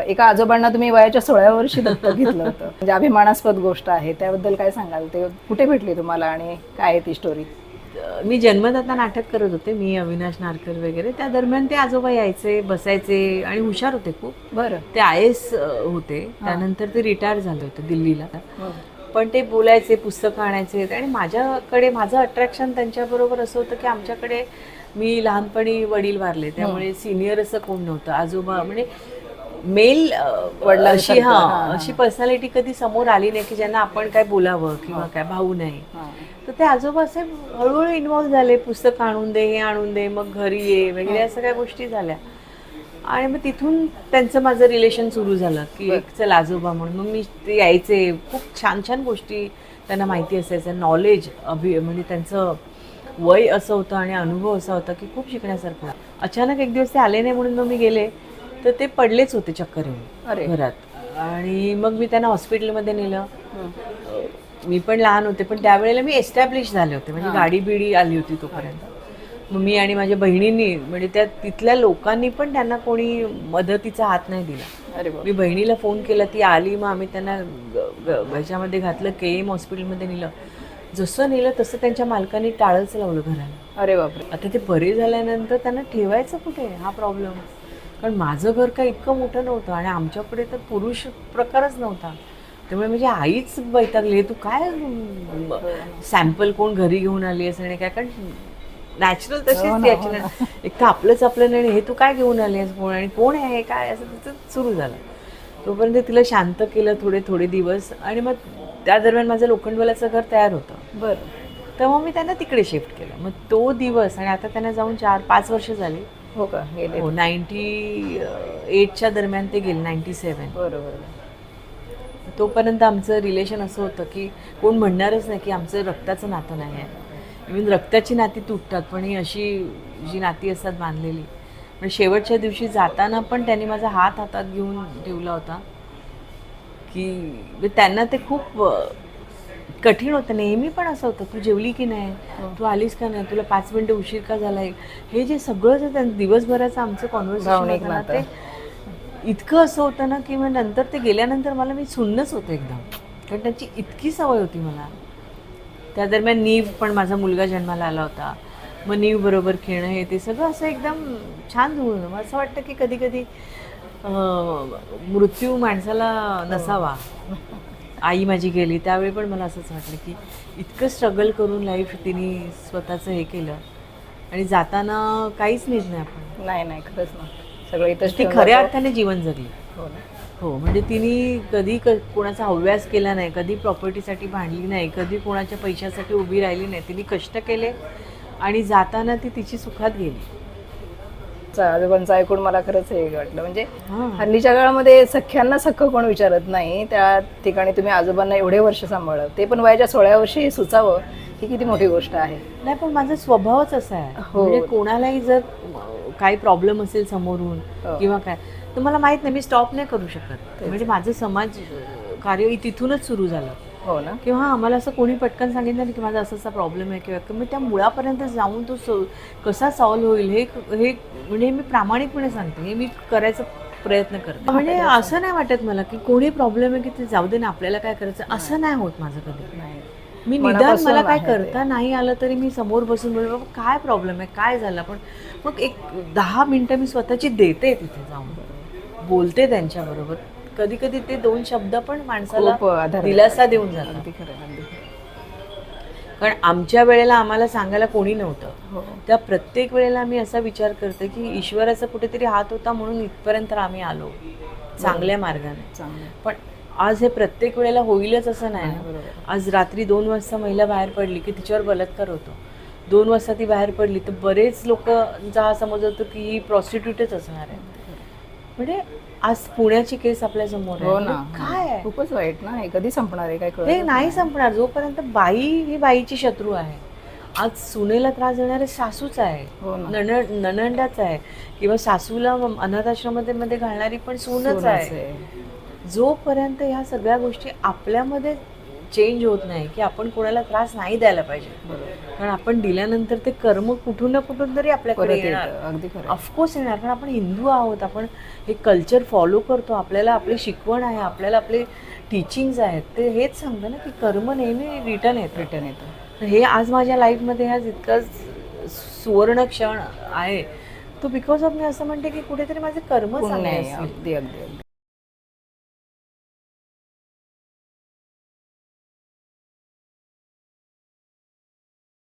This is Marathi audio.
एका आजोबांना तुम्ही वयाच्या सोळाव्या वर्षी दत्तक घेतलं होतं. म्हणजे अभिमानास्पद गोष्ट आहे. त्याबद्दल काय सांगाल? ते कुठे भेटली तुम्हाला आणि काय आहे ती स्टोरी मी जन्मदाता नाटक करत होते. मी अविनाश नारकर वगैरे. त्या दरम्यान ते आजोबा यायचे बसायचे आणि हुशार होते खूप. बरं. ते आय एस होते. त्यानंतर ते रिटायर झाले होते दिल्लीला. पण ते बोलायचे पुस्तकं आणायचे आणि माझ्याकडे माझं अट्रॅक्शन त्यांच्याबरोबर असं होतं की आमच्याकडे मी लहानपणी वडील वारले. त्यामुळे सिनियर असं कोण नव्हतं. आजोबा म्हणजे मेल अशी हा अशी पर्सनॅलिटी कधी समोर आली नाही की ज्यांना आपण काय बोलावं किंवा काय भाऊ नाही. तर ते आजोबा असे हळूहळू इन्व्हॉल्व्ह झाले पुस्तक आणून दे हे आणून दे मग घरी ये वगैरे या सगळ्या गोष्टी झाल्या. आणि मग तिथून त्यांचं माझं रिलेशन सुरू झालं की एक चल आजोबा म्हणून. मग मी ते यायचे खूप छान छान गोष्टी त्यांना माहिती असायचं. नॉलेज अभि म्हणजे त्यांचं वय असं होतं आणि अनुभव असा होता की खूप शिकण्यासारखं अचानक एक दिवस ते आले नाही म्हणून मग मी गेले. तर ते पडलेच होते चक्कर अरे. येऊन घरात. आणि मग मी त्यांना हॉस्पिटलमध्ये नेलं. मी पण लहान होते पण त्यावेळेला मी एस्टॅब्लिश झाले होते. म्हणजे गाडी बिडी आली होती तोपर्यंत. मग मी आणि माझ्या बहिणींनी म्हणजे त्या तिथल्या लोकांनी पण त्यांना कोणी मदतीचा हात नाही दिला. मी बहिणीला फोन केला ती आली मग आम्ही त्यांना ह्याच्यामध्ये घातलं के एम हॉस्पिटलमध्ये नेलं. जसं नेलं तसं त्यांच्या मालकाने टाळच लावलं घराला. अरे बापरे. आता ते बरे झाल्यानंतर त्यांना ठेवायचं कुठे? हा प्रॉब्लेम. कारण माझं घर काय इतकं मोठं नव्हतं आणि आमच्याकडे तर पुरुष प्रकारच नव्हता. त्यामुळे म्हणजे आईच बैतागली तू काय सॅम्पल कोण घरी घेऊन आली असं आणि काय? कारण नॅचरल तशीच ती ऍक्च्युली एक तर आपलंच आपलं नाही हे तू काय घेऊन आली आहेस कोण? आणि कोण आहे? काय? असं तिचं सुरू झालं. तोपर्यंत तिला शांत केलं थोडे थोडे दिवस आणि मग त्या दरम्यान माझं लोखंडवाल्याचं घर तयार होतं. बरं. तर मग मी त्यांना तिकडे शिफ्ट केलं. मग तो दिवस आणि आता त्यांना जाऊन चार पाच वर्ष झाली. हो का? गेले हो नाईन्टी एटच्या दरम्यान ते गेले नाईन्टी सेवन बरं बरं तोपर्यंत आमचं रिलेशन असं होतं की कोण म्हणणारच नाही की आमचं रक्ताचं नातं नाही आहे. इव्हन रक्ताची नाती तुटतात पण ही अशी जी नाती असतात बांधलेली. पण शेवटच्या दिवशी जाताना पण त्यांनी माझा हात हातात घेऊन ठेवला होता. की म्हणजे त्यांना ते खूप कठीण होतं. नेहमी पण असं होतं तू जेवली की नाही? तू आलीस का नाही? तुला पाच मिनिटं उशीर का झालाय? हे जे सगळं जे त्यां- दिवसभराचं आमचं कॉन्व्हर्सेशन होतं ना. ते इतकं असं होतं ना की मग नंतर ते गेल्यानंतर मला मी सुन्नच होते एकदम. कारण त्याची इतकी सवय होती मला. त्या दरम्यान नीव पण माझा मुलगा जन्माला आला होता. मग नीव बरोबर खेळणं हे ते सगळं असं एकदम छान जुळून मला असं वाटतं की कधी कधी मृत्यू माणसाला नसावा. आई माझी गेली त्यावेळी पण मला असंच वाटलं की इतकं स्ट्रगल करून लाईफ तिने स्वतःचं हे केलं. आणि जाताना काहीच नेत नाही आपण. नाही नाही खरंच ना. सगळं इथंच ती खऱ्या. अर्थाने जीवन जगली. हो ना. हो म्हणजे तिने कधी क कोणाचा हव्यास केला नाही कधी प्रॉपर्टीसाठी भांडली नाही कधी कोणाच्या पैशासाठी उभी राहिली नाही तिने कष्ट केले आणि जाताना ती तिची सुखात गेली. आजोबांचं ऐकून मला खरंच हे वाटलं. म्हणजे. हल्लीच्या काळामध्ये सख्यांना सख्ख कोण विचारत नाही. त्या ठिकाणी तुम्ही आजोबांना एवढे वर्ष सांभाळलं. ते पण वयाच्या सोळाव्या वर्षी हे सुचावं ही किती मोठी गोष्ट आहे. नाही पण माझा स्वभावच असा आहे. हो. म्हणजे कोणालाही जर काही प्रॉब्लेम असेल समोरून हो. किंवा काय तर मला माहीत नाही मी स्टॉप नाही करू शकत. म्हणजे माझं समाज कार्य तिथूनच सुरू झालं. हो ना. किंवा हां मला असं कोणी पटकन सांगितलं नाही की माझा असा असा प्रॉब्लेम आहे किंवा किंवा त्या मुळापर्यंत जाऊन तो सो कसा सॉल्व्ह होईल हे हे म्हणजे मी प्रामाणिकपणे सांगते. हे मी करायचा प्रयत्न करते. म्हणजे असं नाही वाटत मला की कोणी प्रॉब्लेम आहे की ते जाऊ दे ना आपल्याला काय करायचं असं नाही होत माझं कधी. नाही. मी निदान मला काय. करता नाही आलं तरी मी समोर बसून बोलले बाबा काय प्रॉब्लेम आहे? काय झालं? पण मग एक दहा मिनटं मी स्वतःची देते तिथे जाऊन. बोलते त्यांच्याबरोबर. कधी कधी ते दोन शब्द पण माणसाला दिलासा देऊन जातात. कारण आमच्या वेळेला आम्हाला सांगायला कोणी नव्हतं. हो. त्या प्रत्येक वेळेला मी असा विचार करते की ईश्वराचा कुठेतरी हात होता म्हणून इथपर्यंत आम्ही आलो. चांगल्या मार्गाने. पण आज हे प्रत्येक वेळेला होईलच असं नाही. आज रात्री दोन वाजता महिला बाहेर पडली की तिच्यावर बलात्कार होतो. दोन वाजता ती बाहेर पडली तर बरेच लोकांचा हा समज होतो की ही प्रॉस्टिट्यूटच असणार आहे. म्हणजे आज पुण्याची केस आपल्यासमोर हो ना. काय खूपच वाईट ना. हे कधी संपणार आहे? काय कळत नाही. संपणार. जोपर्यंत बाई ही बाईची शत्रू आहे. आज सुनेला त्रास देणारे सासूच आहे. हो ना. नण नणंदाच आहे. किंवा सासूला अनाथाश्रमामध्ये मध्ये घालणारी पण सूनच आहे. जोपर्यंत ह्या सगळ्या गोष्टी आपल्यामध्ये चेंज होत नाही की आपण कोणाला त्रास नाही द्यायला पाहिजे. कारण आपण दिल्यानंतर ते कर्म कुठून ना कुठून तरी आपल्याकडे येणार. अगदी ऑफकोर्स येणार कारण आपण हिंदू आहोत आपण हे कल्चर फॉलो करतो आपल्याला आपली शिकवण आहे आपल्याला आपले टीचिंग्स आहेत. ते हेच सांगतं ना की कर्म नेहमी रिटर्न येतं. रिटर्न येतं. हे आज माझ्या लाईफमध्ये हा जितका सुवर्ण क्षण आहे तो बिकॉज ऑफ मी असं म्हणते की कुठेतरी माझे कर्म पुण्य चांगले आहे. असतील अगदी अगदी अगदी.